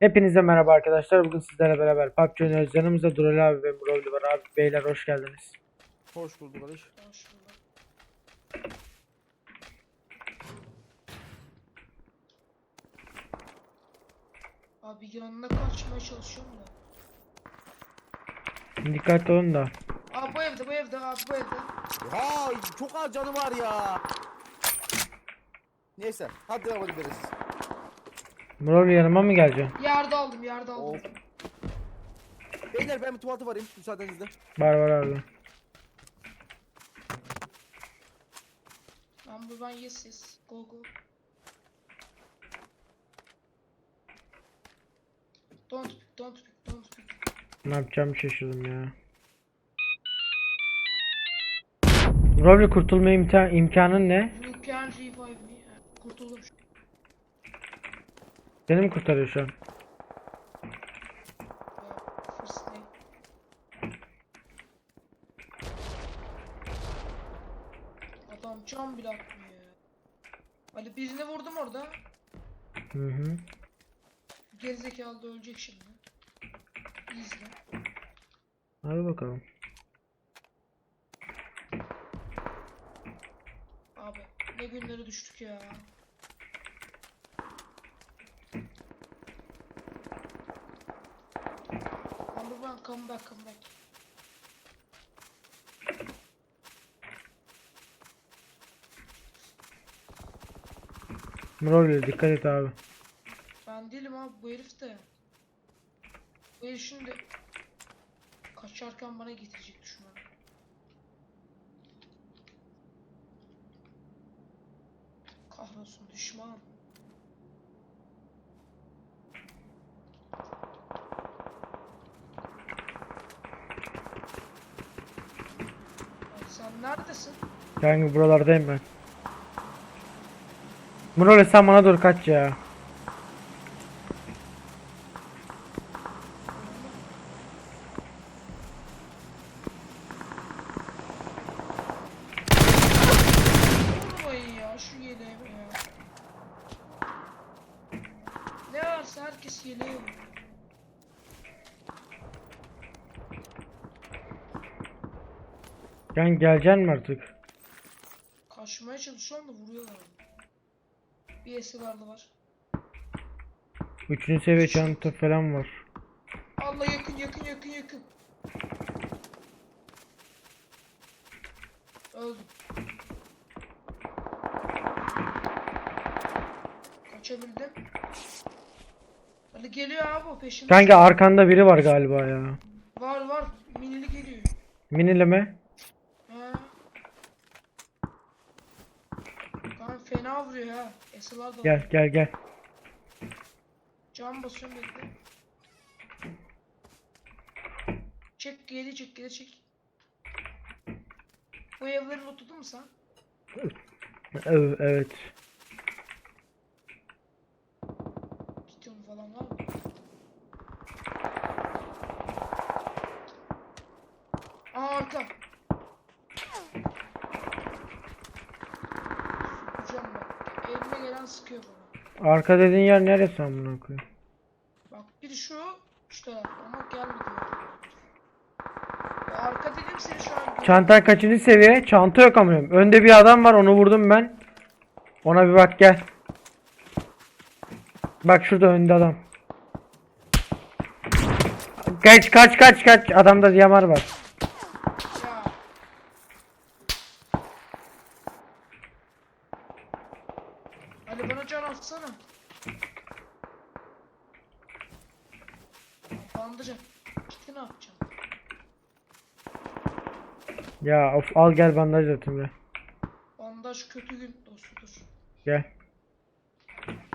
Hepinize merhaba arkadaşlar. Bugün sizlerle beraber PUBG oynuyoruz. Yanımızda Dural abi ve Murovli var. Abi beyler hoş geldiniz. Hoş bulduk Barış. Hoş bulduk. Abi yanına kaçmaya çalışıyorum da. Dikkatli olun da. Abi bu evde bu evde abi bu evde. Ha çok az canı var ya. Neyse hadi devam ederiz. Murovli yanıma mı geleceksin? Yerde aldım yerde aldım. Of. Beyler ben bir tuvalete varayım müsaadenizle. Var var abi. Ben buradan yes yes. Go go. Don't pick don't pick don't pick. Ne yapacağımı şaşırdım ya. Murovli kurtulma imta imkanın ne? You can revive me. Kurtuldum şu. Seni mi kurtarıyor şu an? Adam can bile atmıyor ya. Ali birini vurdum orada. Hı hı. Gerizekalı da ölecek şimdi. İzle. Hadi bakalım. Abi ne günlere düştük ya. One come back come back. Murovli dikkat et abi. Ben değilim abi bu herif de. Bu herif şimdi kaçarken bana getirecek düşmanı. Kahrolsun düşman. Ay Sen neredesin? Yani buralardayım ben. Murovli sen bana dur kaç ya. Vurmayın ya şu yeleğime ya. Ne varsa herkes yeleğe vuruyor. Yani geleceksin mi artık? Kaçmaya çalışıyorum da vuruyorlar. Bir esirarlı var. Üçüncü seviye çanta falan var. Allah yakın yakın yakın yakın. Öldüm. Kaçabildim. Ali geliyor abi o peşimde. Kanka arkanda biri var galiba ya. Var var minili geliyor. Minileme. He. Kanka fena vuruyor ha. Esılar da Gel gel gel. Can basıyorum bekle. Çek geri çek geri çek. Bu evleri lootladın mı sen? Evet. evet. Gidiyorum falan var mı? Aa arka. Sıkacağım bak. Sıkıyor bana. Arka dediğin yer neresi amına koyayım? Bak biri şu, şu taraf ama gelmedi. Ya arka dedim seni şu an Çantan kaçıncı seviye? Çanta yok amına. Önde bir adam var onu vurdum ben. Ona bir bak gel. Bak şurada önde adam. Kaç kaç kaç kaç. Adamda yamar var. Ya. Ali bana can atsana. Bandıracağım. Gitti ne yapacağım? Ya of al gel bandaj atayım be. Bandaj kötü gün dostudur. Gel.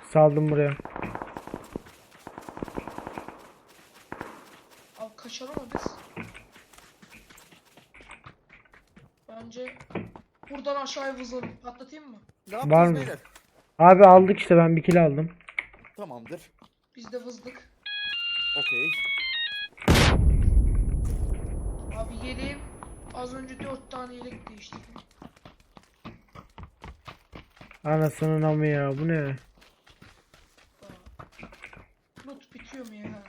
Saldım buraya. Al kaçalım mı biz? Bence buradan aşağıya vızalım. Patlatayım mı? Ne Var mı? beyler? Abi aldık işte ben bir kill aldım. Tamamdır. Biz de vızdık. Okey. Abi yeleğim az önce 4 tane yelek değiştirdim. Anasının amı ya bu ne? loot bitiyor mu ya?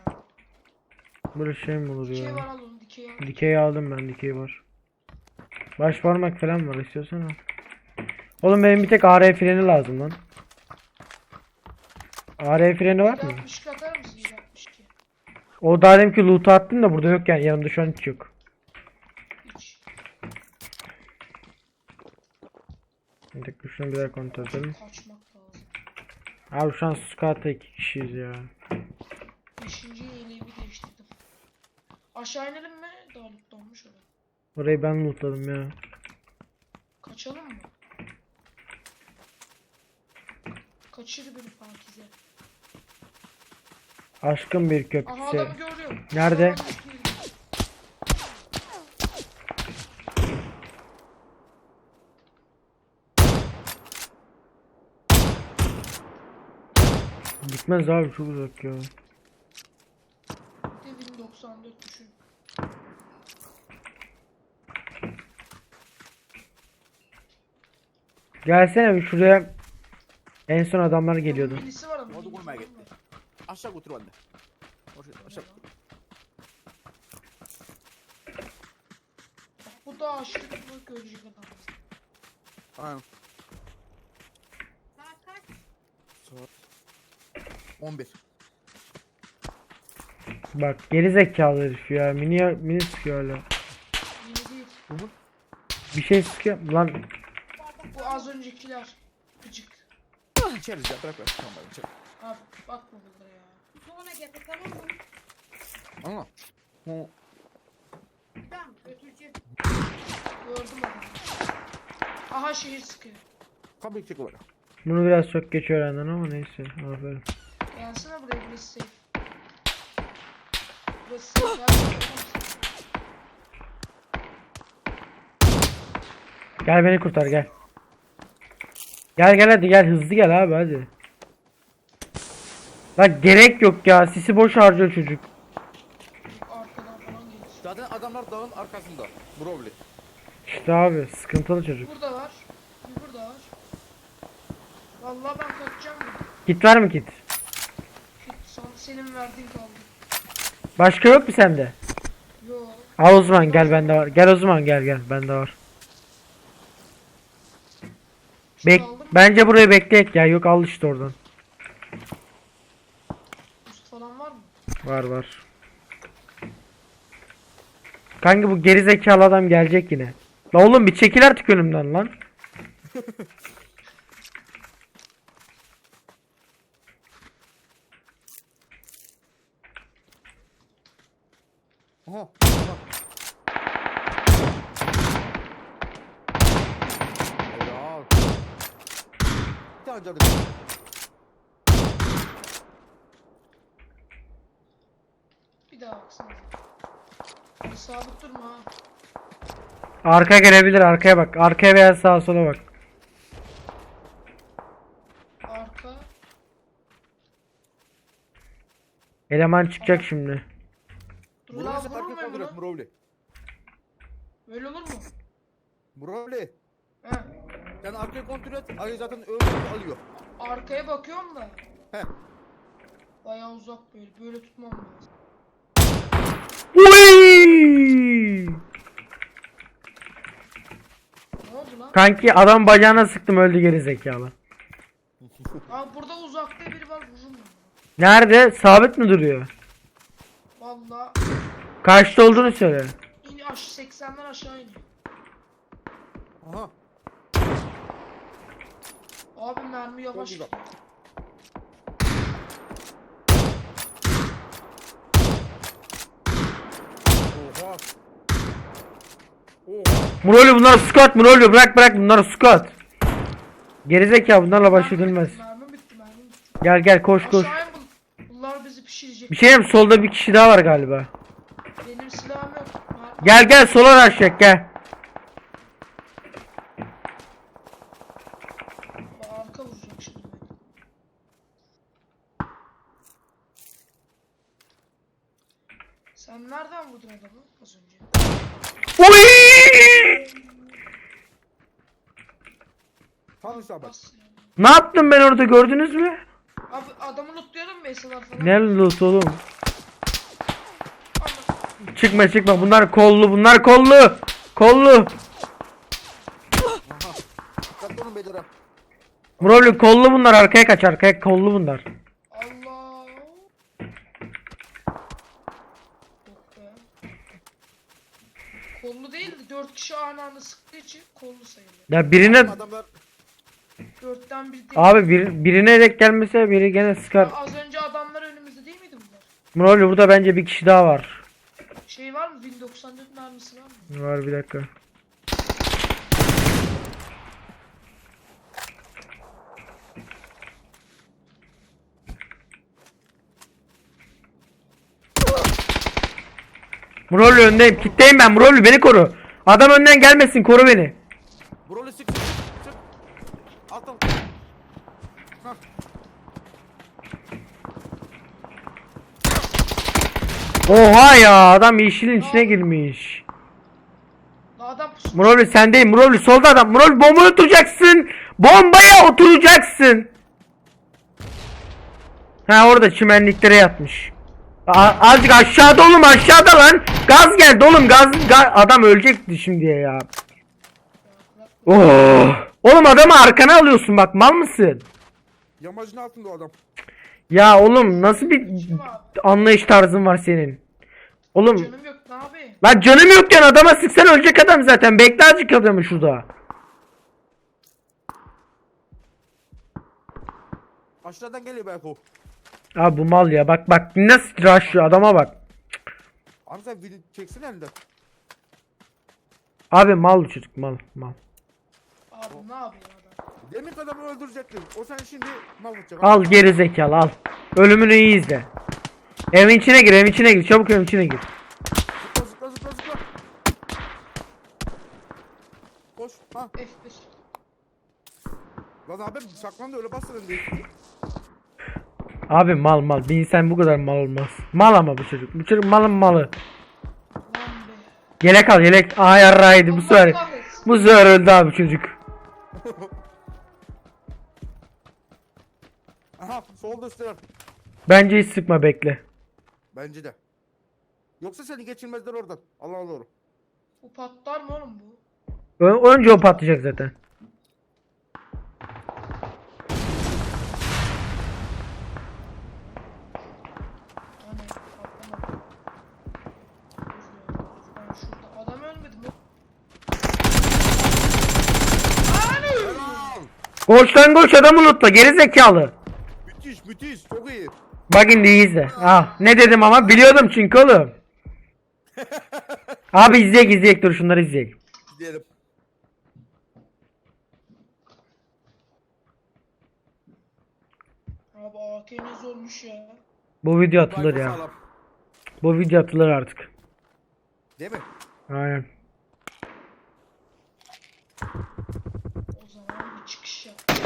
Böyle şey mi olur Dikey ya? var al onu dikey al. Dikeyi aldım ben dikey var. Baş parmak falan var istiyorsan al. Oğlum benim bir tek AR freni lazım lan. AR freni var mı? 62 atar mısın? 162. O daha demin ki loot'u attım da burada yok yani yanımda şu an hiç yok. Hiç. Bir dakika şunu bir daha kontrol edelim. Kaçmak lazım. Abi şu an squat'ta iki kişiyiz ya. Beşinci yeleğimi değiştirdim. Aşağı inelim mi? Daha lootlanmış orada. Orayı ben lootladım ya. Kaçalım mı? Kaçır beni Pakize. Aşkın bir Aha köprüsü. adamı gördüm. Nerede? Gidiyor. Gitmez abi çok uzak ya. Devin 94 düşün. Gelsene bir şuraya. En son adamlar geliyordu. Birisi var ama. Vurmaya var. gitti. Aşağı götür bende. Aşağı, bu da aşırı bu görecek adam. Aynen. 11. Bak geri zekalı herif ya. Mini mini sıkıyor hala. Bir şey sıkıyor. Lan Bu az öncekiler. Gıcık. İçeriz ya bırak bırak. Tamam bak içeri. Abi bakma bunlara ya. Sonra getir tamam mı? Ama. Hı. Tamam götüreceğim. Gördüm adamı. Aha şehir sıkıyor. Kapıyı çek oraya. bunu biraz çok geç öğrendin ama neyse. Aferin. Gelsene buraya burası safe. Burası safe. Gel beni kurtar gel. Gel gel hadi gel hızlı gel abi hadi. Lan gerek yok ya. Sisi boş harcıyor çocuk. Arkadan falan gelir. Zaten adamlar dağın arkasında. Brovli. İşte abi sıkıntılı çocuk. Burada var. Bir burada var. Vallahi ben kaçacağım. Git var mı git? Senin verdiğin kaldı. Başka yok mu sende? Yo. Al o zaman gel bende var. Gel o zaman gel gel bende var. Bek bence burayı bekleyek ya. Yok al işte oradan. Üst falan var mı? Var var. Kanka bu geri zekalı adam gelecek yine. La oğlum bir çekil artık önümden lan. Helal. Bir tane cadı. Bir daha baksana. Bir sabit durma ha. Arka gelebilir arkaya bak. Arkaya veya sağa sola bak. Arka. Eleman çıkacak şimdi. Dur Brovli lan vurur muyum bunu? Böyle olur mu? Brovli. He. Sen arkayı kontrol et. Ayı zaten öyle alıyor. Arkaya bakıyorum da. He. Bayağı uzak böyle. Böyle tutmam lazım. Uy! Ne oldu lan? Kanki adam bacağına sıktım öldü geri zekalı. Abi burada uzakta biri var vururum ben. Nerede? Sabit mi duruyor? Valla Kaçta olduğunu söyle. in aş 80'den aşağı iniyor. Aha. Abi mermi yavaş güzel. gidiyor. Oha. Oha. Muroli bunlar squat Muroli bırak bırak bunlar squat. Gerizekalı bunlarla baş edilmez. bitti, Mermi bitti mermi bitti. Gel gel koş koş. Aşağıya bul. Bunlar bizi pişirecek. Bir şey diyeyim mi? solda bir kişi daha var galiba. Benim silahım yok. Mer- Gel gel sola aşağı gel. Bak, Arka vuracak şimdi beni. Sen nereden vurdun adamı az önce? Uy! Tam isabet. Ne yaptım ben orada gördünüz mü? Abi adamı lootlayalım mı esalar falan? Ne loot oğlum? Çıkma çıkma bunlar kollu bunlar kollu. Kollu. Dikkatli olun beyler kollu bunlar arkaya kaç arkaya kollu bunlar. Allah. Yok be. Kollu değil de 4 kişi aynı anda sıktığı için kollu sayılır. Ya birine Adamlar 4'ten biri değil. abi bir, birine denk gelmese biri gene sıkar. Az önce adamlar önümüzde değil miydi bunlar? Murabli burada bence bir kişi daha var. Şey var mı? Win 94 mermisi var mı? Var bir dakika. Murabli öndeyim. Kitleyim ben. Murabli beni koru. Adam önden gelmesin. Koru beni. Broly sık sık sık. Alt alt. Hah. Oha ya adam yeşilin içine girmiş. Adam pusu. Murabli sendeyim. Murabli solda adam. Murabli bombaya oturacaksın. Bombaya oturacaksın. Ha orada çimenliklere yatmış. A- azıcık aşağıda oğlum aşağıda lan. Gaz geldi oğlum gaz, ga- adam ölecekti şimdiye ya. Oh. Oğlum adamı arkana alıyorsun bak mal mısın? Yamacın altında o adam. Ya oğlum nasıl bir anlayış tarzın var senin? Oğlum Canım yok ne abi? lan canım yok yani adama sıksan ölecek adam zaten. Bekle azıcık adamı şurada. Aşağıdan geliyor belki o. Abi bu mal ya bak bak nasıl rushlıyor adama bak. Abi sen video çeksin elinden. Abi mal bu çocuk mal mal. Abi ne yapıyor adam? Demin adamı öldürecektin. O sen şimdi mahvedecek. Al geri zekalı al. Ölümünü iyi izle. Evin içine gir evin içine gir çabuk evin içine gir. Zıpla zıpla zıpla zıpla. Koş. Ha. F1. Lan abi saklan da öyle bastırın diye. Abi mal mal bir insan bu kadar mal olmaz. Mal ama bu çocuk. Bu çocuk malın malı. Yelek al yelek. Aa yarrağıydı bu sefer. Bu sefer öldü abi çocuk. Aha solda üstler. Bence hiç sıkma bekle. Bence de. Yoksa seni geçirmezler oradan. Allah'a doğru. Bu patlar mı oğlum bu? Ö- önce o patlayacak zaten. Patlamadı. Ben şurada. Adam ölmedi mi? Lan koş adamı unutma geri zekalı. Müthiş müthiş çok. Bak şimdi iyi izle. Ah ne dedim ama biliyordum çünkü oğlum. Abi izleyek izleyek dur şunları izleyek. Diyelim. Abi AK ne zormuş ya. Bu video atılır ya. sağlam. Bu video atılır artık. Değil mi? Aynen. O zaman bir çıkış yap. AK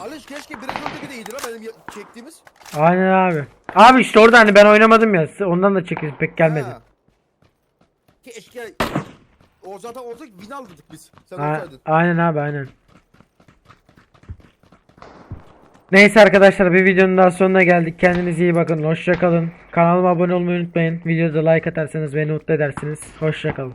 Aliş keşke birinci öteki de iyiydi lan benim çektiğimiz. Aynen abi. Abi işte orada hani ben oynamadım ya. Ondan da çekilip pek gelmedi. Ha. Keşke o zaten olsa win alırdık biz. Sen A- olsaydın. aynen abi aynen. Neyse arkadaşlar bir videonun daha sonuna geldik. Kendinize iyi bakın. Hoşça kalın. Kanalıma abone olmayı unutmayın. Videoda like atarsanız beni mutlu edersiniz. Hoşça kalın.